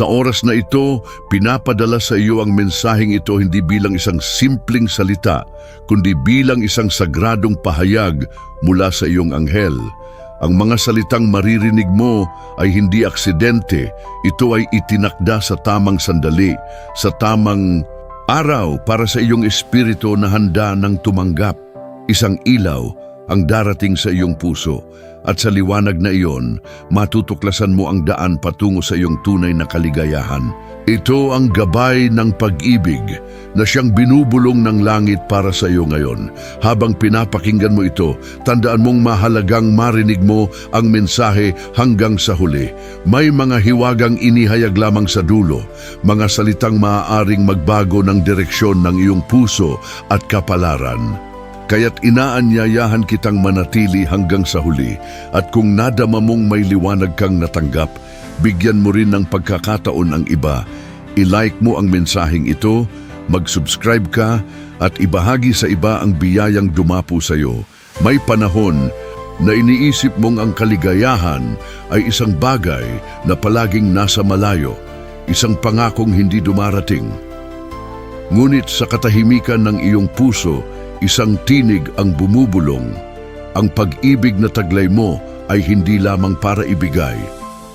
Sa oras na ito, pinapadala sa iyo ang mensaheng ito hindi bilang isang simpleng salita, kundi bilang isang sagradong pahayag mula sa iyong anghel. Ang mga salitang maririnig mo ay hindi aksidente, ito ay itinakda sa tamang sandali, sa tamang araw para sa iyong espiritu na handa ng tumanggap. Isang ilaw ang darating sa iyong puso at sa liwanag na iyon, matutuklasan mo ang daan patungo sa iyong tunay na kaligayahan. Ito ang gabay ng pag-ibig na siyang binubulong ng langit para sa iyo ngayon. Habang pinapakinggan mo ito, tandaan mong mahalagang marinig mo ang mensahe hanggang sa huli. May mga hiwagang inihayag lamang sa dulo, mga salitang maaaring magbago ng direksyon ng iyong puso at kapalaran. Kaya't inaanyayahan kitang manatili hanggang sa huli at kung nadama mong may liwanag kang natanggap, bigyan mo rin ng pagkakataon ang iba. I-like mo ang mensaheng ito, mag-subscribe ka at ibahagi sa iba ang biyayang dumapo sa iyo. May panahon na iniisip mong ang kaligayahan ay isang bagay na palaging nasa malayo, isang pangakong hindi dumarating. Ngunit sa katahimikan ng iyong puso, isang tinig ang bumubulong. Ang pag-ibig na taglay mo ay hindi lamang para ibigay,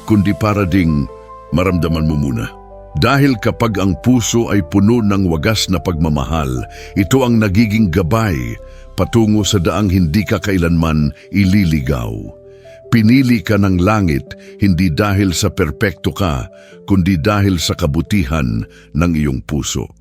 kundi para ding maramdaman mo muna. Dahil kapag ang puso ay puno ng wagas na pagmamahal, ito ang nagiging gabay patungo sa daang hindi ka kailanman ililigaw. Pinili ka ng langit hindi dahil sa perpekto ka, kundi dahil sa kabutihan ng iyong puso.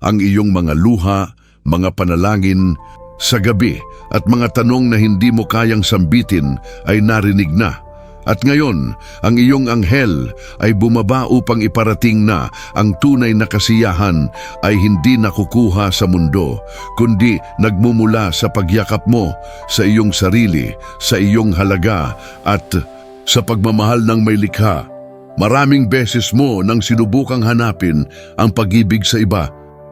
Ang iyong mga luha, mga panalangin, sa gabi at mga tanong na hindi mo kayang sambitin ay narinig na. At ngayon, ang iyong anghel ay bumaba upang iparating na ang tunay na kasiyahan ay hindi nakukuha sa mundo, kundi nagmumula sa pagyakap mo sa iyong sarili, sa iyong halaga at sa pagmamahal ng may likha. Maraming beses mo nang sinubukang hanapin ang pag-ibig sa iba,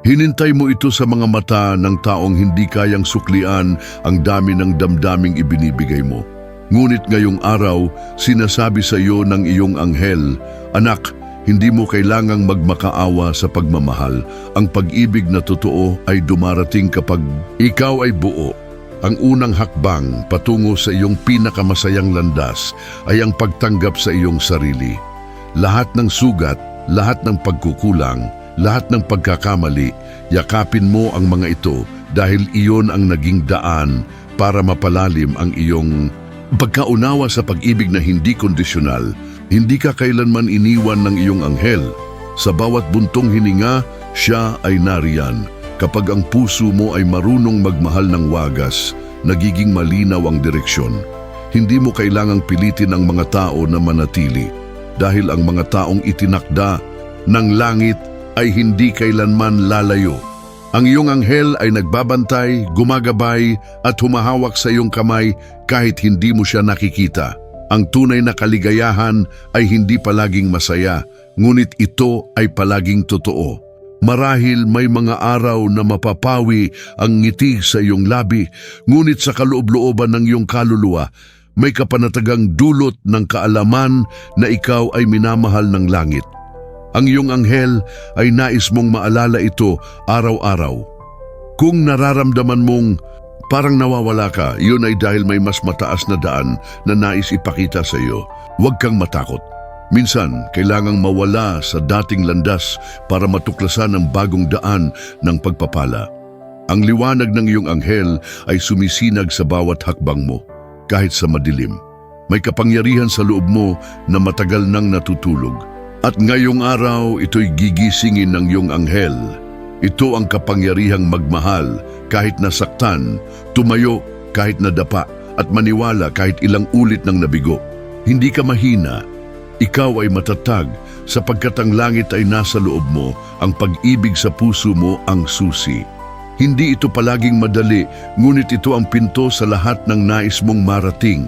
Hinintay mo ito sa mga mata ng taong hindi kayang suklian ang dami ng damdaming ibinibigay mo. Ngunit ngayong araw, sinasabi sa iyo ng iyong anghel, Anak, hindi mo kailangang magmakaawa sa pagmamahal. Ang pag-ibig na totoo ay dumarating kapag ikaw ay buo. Ang unang hakbang patungo sa iyong pinakamasayang landas ay ang pagtanggap sa iyong sarili. Lahat ng sugat, lahat ng pagkukulang, lahat ng pagkakamali, yakapin mo ang mga ito dahil iyon ang naging daan para mapalalim ang iyong pagkaunawa sa pag-ibig na hindi kondisyonal. Hindi ka kailanman iniwan ng iyong anghel. Sa bawat buntong hininga, siya ay nariyan. Kapag ang puso mo ay marunong magmahal ng wagas, nagiging malinaw ang direksyon. Hindi mo kailangang pilitin ang mga tao na manatili dahil ang mga taong itinakda ng langit ay hindi kailanman lalayo. Ang iyong anghel ay nagbabantay, gumagabay at humahawak sa iyong kamay kahit hindi mo siya nakikita. Ang tunay na kaligayahan ay hindi palaging masaya, ngunit ito ay palaging totoo. Marahil may mga araw na mapapawi ang ngiti sa iyong labi, ngunit sa kaloob-looban ng iyong kaluluwa, may kapanatagang dulot ng kaalaman na ikaw ay minamahal ng langit. Ang iyong anghel ay nais mong maalala ito araw-araw. Kung nararamdaman mong parang nawawala ka, yun ay dahil may mas mataas na daan na nais ipakita sa iyo. Huwag kang matakot. Minsan, kailangang mawala sa dating landas para matuklasan ang bagong daan ng pagpapala. Ang liwanag ng iyong anghel ay sumisinag sa bawat hakbang mo, kahit sa madilim. May kapangyarihan sa loob mo na matagal nang natutulog. At ngayong araw, ito'y gigisingin ng iyong anghel. Ito ang kapangyarihang magmahal kahit nasaktan, tumayo kahit nadapa, at maniwala kahit ilang ulit ng nabigo. Hindi ka mahina. Ikaw ay matatag sapagkat ang langit ay nasa loob mo, ang pag-ibig sa puso mo ang susi. Hindi ito palaging madali, ngunit ito ang pinto sa lahat ng nais mong marating.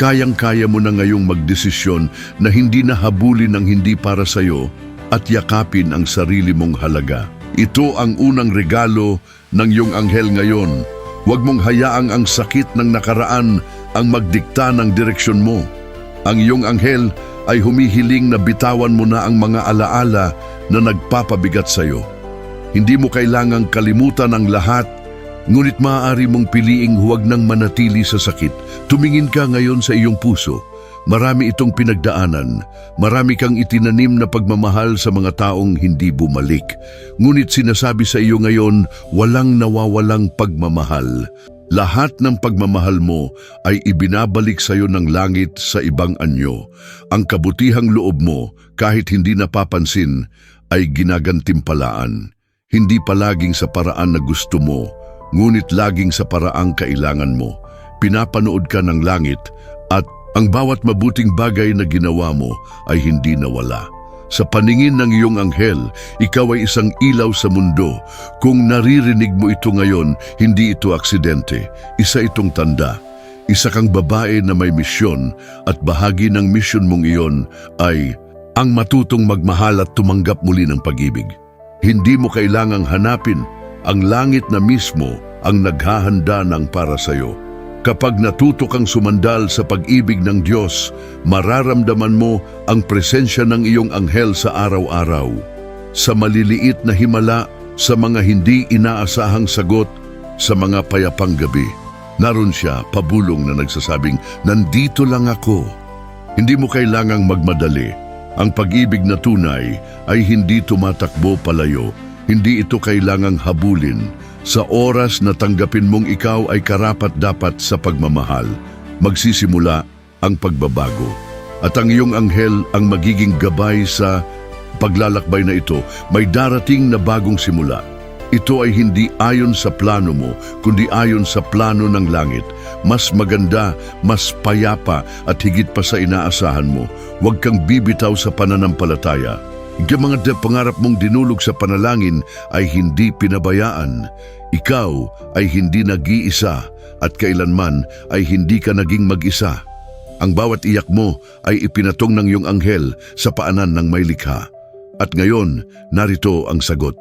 Kayang-kaya mo na ngayong magdesisyon na hindi na habulin ng hindi para sa iyo at yakapin ang sarili mong halaga. Ito ang unang regalo ng iyong anghel ngayon. Huwag mong hayaang ang sakit ng nakaraan ang magdikta ng direksyon mo. Ang iyong anghel ay humihiling na bitawan mo na ang mga alaala na nagpapabigat sa iyo. Hindi mo kailangang kalimutan ang lahat, ngunit maaari mong piliing huwag nang manatili sa sakit. Tumingin ka ngayon sa iyong puso. Marami itong pinagdaanan. Marami kang itinanim na pagmamahal sa mga taong hindi bumalik. Ngunit sinasabi sa iyo ngayon, walang nawawalang pagmamahal. Lahat ng pagmamahal mo ay ibinabalik sa iyo ng langit sa ibang anyo. Ang kabutihang loob mo, kahit hindi napapansin, ay ginagantimpalaan. Hindi palaging sa paraan na gusto mo, ngunit laging sa paraang kailangan mo. Pinapanood ka ng langit at ang bawat mabuting bagay na ginawa mo ay hindi nawala. Sa paningin ng iyong anghel, ikaw ay isang ilaw sa mundo. Kung naririnig mo ito ngayon, hindi ito aksidente. Isa itong tanda. Isa kang babae na may misyon at bahagi ng misyon mong iyon ay ang matutong magmahal at tumanggap muli ng pag-ibig. Hindi mo kailangang hanapin ang langit na mismo ang naghahanda ng para sa iyo. Kapag natuto kang sumandal sa pag-ibig ng Diyos, mararamdaman mo ang presensya ng iyong anghel sa araw-araw. Sa maliliit na himala, sa mga hindi inaasahang sagot, sa mga payapang gabi. Naroon siya, pabulong na nagsasabing, Nandito lang ako. Hindi mo kailangang magmadali. Ang pag-ibig na tunay ay hindi tumatakbo palayo. Hindi ito kailangang habulin. Sa oras na tanggapin mong ikaw ay karapat-dapat sa pagmamahal, magsisimula ang pagbabago. At ang iyong anghel ang magiging gabay sa paglalakbay na ito. May darating na bagong simula. Ito ay hindi ayon sa plano mo, kundi ayon sa plano ng langit. Mas maganda, mas payapa at higit pa sa inaasahan mo. Huwag kang bibitaw sa pananampalataya. Mga de- pangarap mong dinulog sa panalangin ay hindi pinabayaan. Ikaw ay hindi nag-iisa at kailanman ay hindi ka naging mag-isa. Ang bawat iyak mo ay ipinatong ng iyong anghel sa paanan ng may likha. At ngayon, narito ang sagot.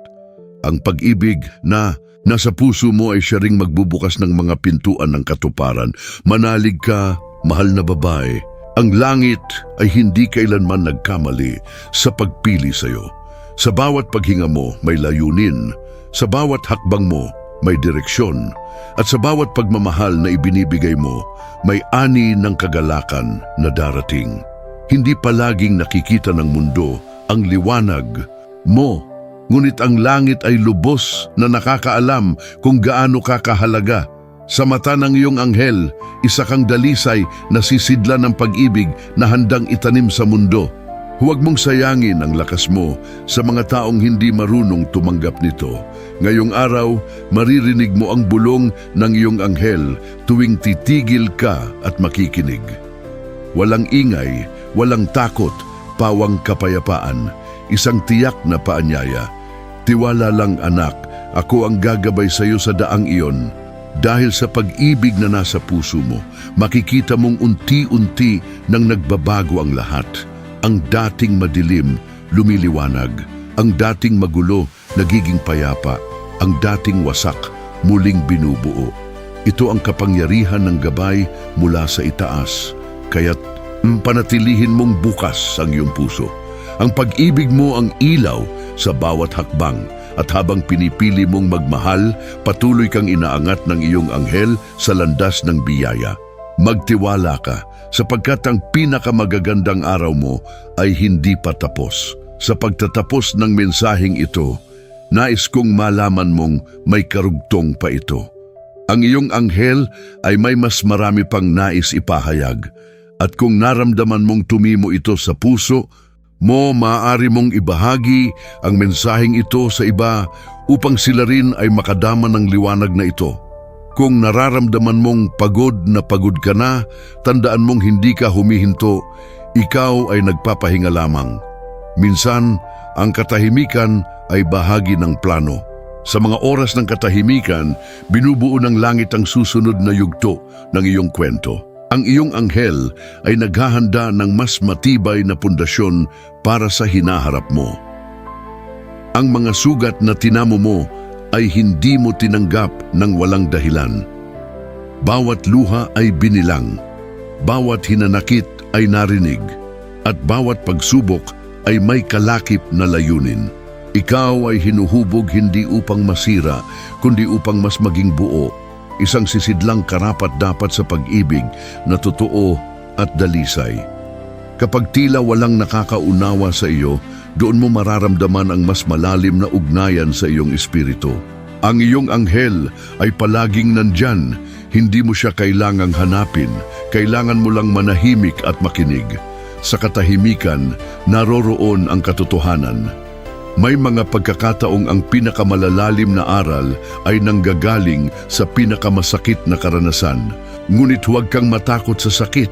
Ang pag-ibig na nasa puso mo ay siya ring magbubukas ng mga pintuan ng katuparan. Manalig ka, mahal na babae. Ang langit ay hindi kailanman nagkamali sa pagpili sa iyo. Sa bawat paghinga mo may layunin, sa bawat hakbang mo may direksyon, at sa bawat pagmamahal na ibinibigay mo may ani ng kagalakan na darating. Hindi palaging nakikita ng mundo ang liwanag mo, ngunit ang langit ay lubos na nakakaalam kung gaano ka kahalaga. Sa mata ng iyong anghel, isa kang dalisay na sisidla ng pag-ibig na handang itanim sa mundo. Huwag mong sayangin ang lakas mo sa mga taong hindi marunong tumanggap nito. Ngayong araw, maririnig mo ang bulong ng iyong anghel tuwing titigil ka at makikinig. Walang ingay, walang takot, pawang kapayapaan, isang tiyak na paanyaya. Tiwala lang anak, ako ang gagabay sa iyo sa daang iyon. Dahil sa pag-ibig na nasa puso mo, makikita mong unti-unti nang nagbabago ang lahat. Ang dating madilim, lumiliwanag. Ang dating magulo, nagiging payapa. Ang dating wasak, muling binubuo. Ito ang kapangyarihan ng gabay mula sa itaas. Kaya't panatilihin mong bukas ang iyong puso. Ang pag-ibig mo ang ilaw sa bawat hakbang at habang pinipili mong magmahal, patuloy kang inaangat ng iyong anghel sa landas ng biyaya. Magtiwala ka sapagkat ang pinakamagagandang araw mo ay hindi pa tapos. Sa pagtatapos ng mensaheng ito, nais kong malaman mong may karugtong pa ito. Ang iyong anghel ay may mas marami pang nais ipahayag at kung naramdaman mong tumimo ito sa puso, mo maaari mong ibahagi ang mensaheng ito sa iba upang sila rin ay makadama ng liwanag na ito. Kung nararamdaman mong pagod na pagod ka na, tandaan mong hindi ka humihinto, ikaw ay nagpapahinga lamang. Minsan, ang katahimikan ay bahagi ng plano. Sa mga oras ng katahimikan, binubuo ng langit ang susunod na yugto ng iyong kwento. Ang iyong anghel ay naghahanda ng mas matibay na pundasyon para sa hinaharap mo. Ang mga sugat na tinamo mo ay hindi mo tinanggap ng walang dahilan. Bawat luha ay binilang. Bawat hinanakit ay narinig. At bawat pagsubok ay may kalakip na layunin. Ikaw ay hinuhubog hindi upang masira, kundi upang mas maging buo. Isang sisidlang karapat dapat sa pag-ibig na totoo at dalisay. Kapag tila walang nakakaunawa sa iyo, doon mo mararamdaman ang mas malalim na ugnayan sa iyong espiritu. Ang iyong anghel ay palaging nandyan, hindi mo siya kailangang hanapin, kailangan mo lang manahimik at makinig. Sa katahimikan, naroroon ang katotohanan. May mga pagkakataong ang pinakamalalalim na aral ay nanggagaling sa pinakamasakit na karanasan. Ngunit huwag kang matakot sa sakit.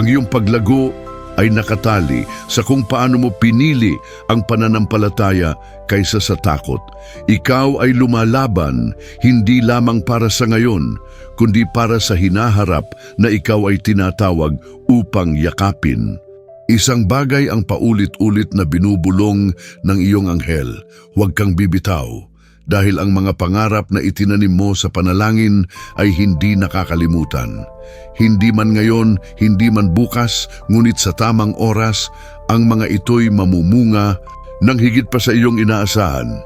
Ang iyong paglago ay nakatali sa kung paano mo pinili ang pananampalataya kaysa sa takot. Ikaw ay lumalaban hindi lamang para sa ngayon, kundi para sa hinaharap na ikaw ay tinatawag upang yakapin. Isang bagay ang paulit-ulit na binubulong ng iyong anghel. Huwag kang bibitaw dahil ang mga pangarap na itinanim mo sa panalangin ay hindi nakakalimutan. Hindi man ngayon, hindi man bukas, ngunit sa tamang oras, ang mga ito'y mamumunga ng higit pa sa iyong inaasahan.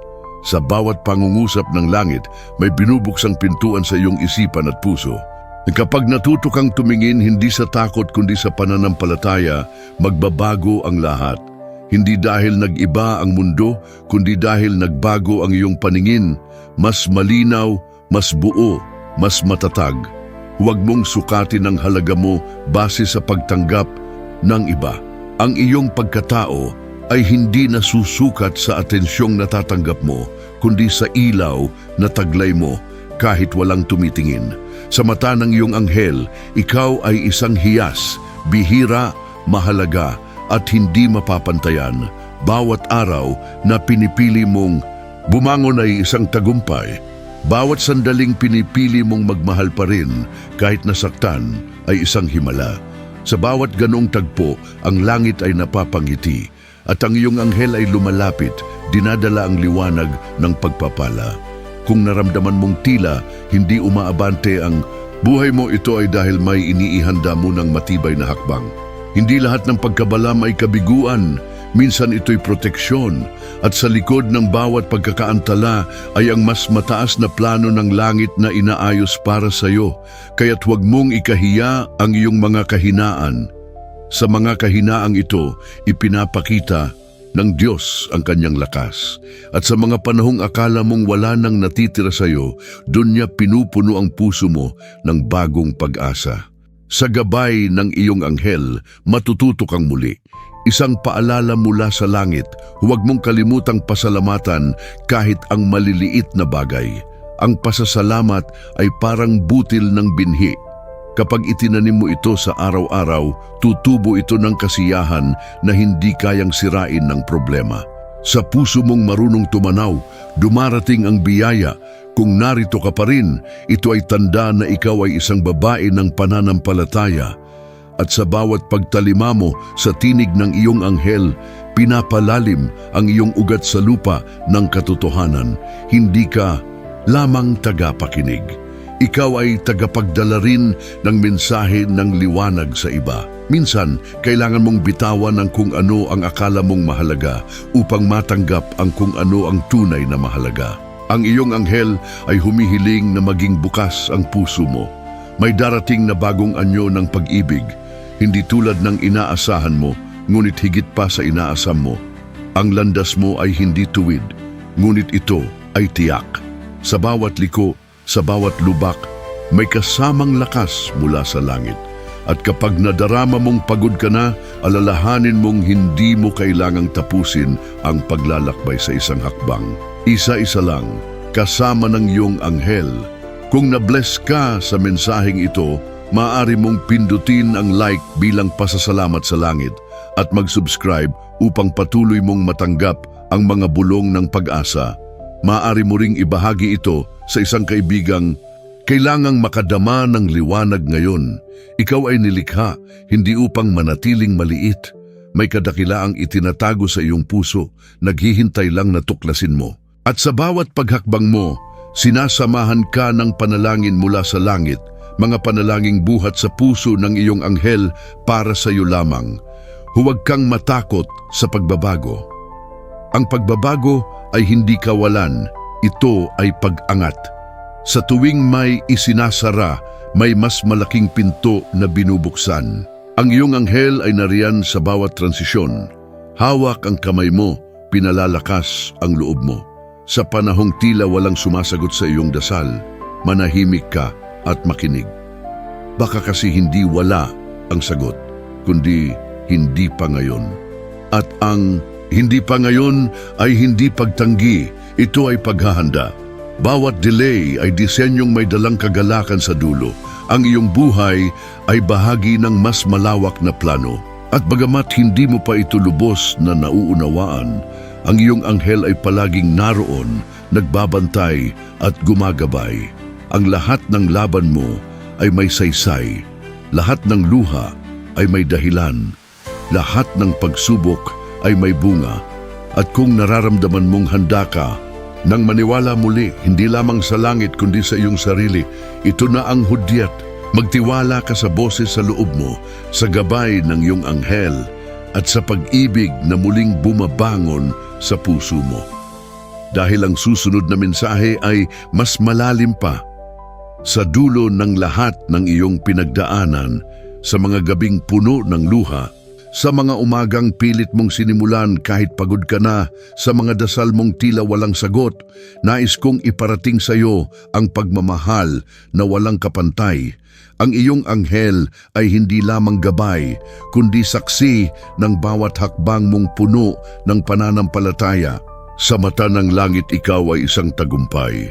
Sa bawat pangungusap ng langit, may binubuksang pintuan sa iyong isipan at puso. Kapag natuto kang tumingin hindi sa takot kundi sa pananampalataya, magbabago ang lahat. Hindi dahil nag-iba ang mundo, kundi dahil nagbago ang iyong paningin, mas malinaw, mas buo, mas matatag. Huwag mong sukatin ang halaga mo base sa pagtanggap ng iba. Ang iyong pagkatao ay hindi nasusukat sa atensyong natatanggap mo, kundi sa ilaw na taglay mo kahit walang tumitingin. Sa mata ng iyong anghel, ikaw ay isang hiyas, bihira, mahalaga, at hindi mapapantayan. Bawat araw na pinipili mong bumangon ay isang tagumpay. Bawat sandaling pinipili mong magmahal pa rin kahit nasaktan ay isang himala. Sa bawat ganong tagpo, ang langit ay napapangiti at ang iyong anghel ay lumalapit, dinadala ang liwanag ng pagpapala. Kung naramdaman mong tila, hindi umaabante ang buhay mo ito ay dahil may iniihanda mo ng matibay na hakbang. Hindi lahat ng pagkabalam ay kabiguan, minsan ito'y proteksyon at sa likod ng bawat pagkakaantala ay ang mas mataas na plano ng langit na inaayos para sa iyo. Kaya't huwag mong ikahiya ang iyong mga kahinaan. Sa mga kahinaang ito, ipinapakita ng Diyos ang kanyang lakas. At sa mga panahong akala mong wala nang natitira sa iyo, doon niya pinupuno ang puso mo ng bagong pag-asa. Sa gabay ng iyong anghel, matututo kang muli. Isang paalala mula sa langit, huwag mong kalimutang pasalamatan kahit ang maliliit na bagay. Ang pasasalamat ay parang butil ng binhi Kapag itinanim mo ito sa araw-araw, tutubo ito ng kasiyahan na hindi kayang sirain ng problema. Sa puso mong marunong tumanaw, dumarating ang biyaya. Kung narito ka pa rin, ito ay tanda na ikaw ay isang babae ng pananampalataya. At sa bawat pagtalima mo sa tinig ng iyong anghel, pinapalalim ang iyong ugat sa lupa ng katotohanan. Hindi ka lamang tagapakinig ikaw ay tagapagdala rin ng mensahe ng liwanag sa iba. Minsan, kailangan mong bitawan ng kung ano ang akala mong mahalaga upang matanggap ang kung ano ang tunay na mahalaga. Ang iyong anghel ay humihiling na maging bukas ang puso mo. May darating na bagong anyo ng pag-ibig, hindi tulad ng inaasahan mo, ngunit higit pa sa inaasam mo. Ang landas mo ay hindi tuwid, ngunit ito ay tiyak. Sa bawat liko, sa bawat lubak, may kasamang lakas mula sa langit. At kapag nadarama mong pagod ka na, alalahanin mong hindi mo kailangang tapusin ang paglalakbay sa isang hakbang. Isa-isa lang, kasama ng iyong anghel. Kung na-bless ka sa mensaheng ito, maaari mong pindutin ang like bilang pasasalamat sa langit at mag-subscribe upang patuloy mong matanggap ang mga bulong ng pag-asa. Maaari mo ring ibahagi ito sa isang kaibigang kailangang makadama ng liwanag ngayon. Ikaw ay nilikha, hindi upang manatiling maliit. May kadakilaang itinatago sa iyong puso, naghihintay lang na tuklasin mo. At sa bawat paghakbang mo, sinasamahan ka ng panalangin mula sa langit, mga panalangin buhat sa puso ng iyong anghel para sa iyo lamang. Huwag kang matakot sa pagbabago. Ang pagbabago ay hindi kawalan, ito ay pag-angat. Sa tuwing may isinasara, may mas malaking pinto na binubuksan. Ang iyong anghel ay nariyan sa bawat transisyon. Hawak ang kamay mo, pinalalakas ang loob mo. Sa panahong tila walang sumasagot sa iyong dasal, manahimik ka at makinig. Baka kasi hindi wala ang sagot, kundi hindi pa ngayon. At ang hindi pa ngayon ay hindi pagtanggi, ito ay paghahanda. Bawat delay ay disenyong may dalang kagalakan sa dulo. Ang iyong buhay ay bahagi ng mas malawak na plano. At bagamat hindi mo pa ito lubos na nauunawaan, ang iyong anghel ay palaging naroon, nagbabantay at gumagabay. Ang lahat ng laban mo ay may saysay. Lahat ng luha ay may dahilan. Lahat ng pagsubok ay may bunga. At kung nararamdaman mong handa ka, nang maniwala muli, hindi lamang sa langit kundi sa iyong sarili, ito na ang hudyat. Magtiwala ka sa boses sa loob mo, sa gabay ng iyong anghel, at sa pag-ibig na muling bumabangon sa puso mo. Dahil ang susunod na mensahe ay mas malalim pa. Sa dulo ng lahat ng iyong pinagdaanan, sa mga gabing puno ng luha, sa mga umagang pilit mong sinimulan kahit pagod ka na, sa mga dasal mong tila walang sagot, nais kong iparating sa iyo ang pagmamahal na walang kapantay. Ang iyong anghel ay hindi lamang gabay, kundi saksi ng bawat hakbang mong puno ng pananampalataya. Sa mata ng langit ikaw ay isang tagumpay.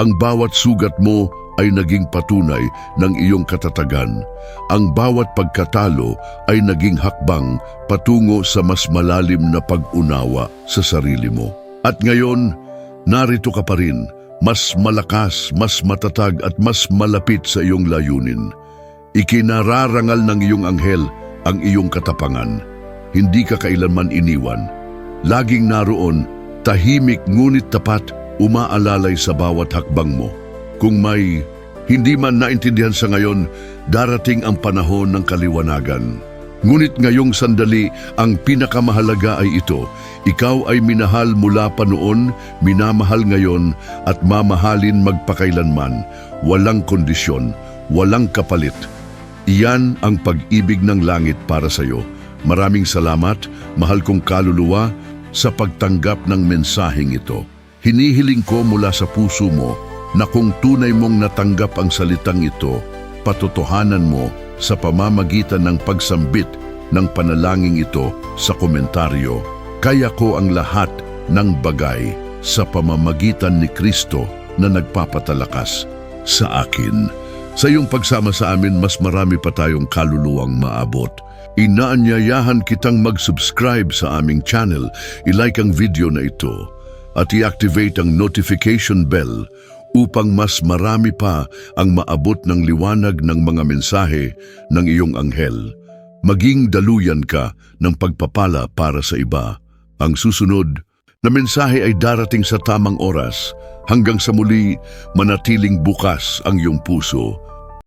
Ang bawat sugat mo ay naging patunay ng iyong katatagan. Ang bawat pagkatalo ay naging hakbang patungo sa mas malalim na pag-unawa sa sarili mo. At ngayon, narito ka pa rin, mas malakas, mas matatag at mas malapit sa iyong layunin. Ikinararangal ng iyong anghel ang iyong katapangan. Hindi ka kailanman iniwan. Laging naroon, tahimik ngunit tapat, umaalalay sa bawat hakbang mo. Kung may hindi man naintindihan sa ngayon, darating ang panahon ng kaliwanagan. Ngunit ngayong sandali, ang pinakamahalaga ay ito. Ikaw ay minahal mula pa noon, minamahal ngayon, at mamahalin magpakailanman. Walang kondisyon, walang kapalit. Iyan ang pag-ibig ng langit para sa iyo. Maraming salamat, mahal kong kaluluwa, sa pagtanggap ng mensaheng ito. Hinihiling ko mula sa puso mo na kung tunay mong natanggap ang salitang ito, patotohanan mo sa pamamagitan ng pagsambit ng panalangin ito sa komentaryo. Kaya ko ang lahat ng bagay sa pamamagitan ni Kristo na nagpapatalakas sa akin. Sa iyong pagsama sa amin, mas marami pa tayong kaluluwang maabot. Inaanyayahan kitang mag-subscribe sa aming channel, ilike ang video na ito, at i-activate ang notification bell upang mas marami pa ang maabot ng liwanag ng mga mensahe ng iyong anghel. Maging daluyan ka ng pagpapala para sa iba. Ang susunod na mensahe ay darating sa tamang oras hanggang sa muli manatiling bukas ang iyong puso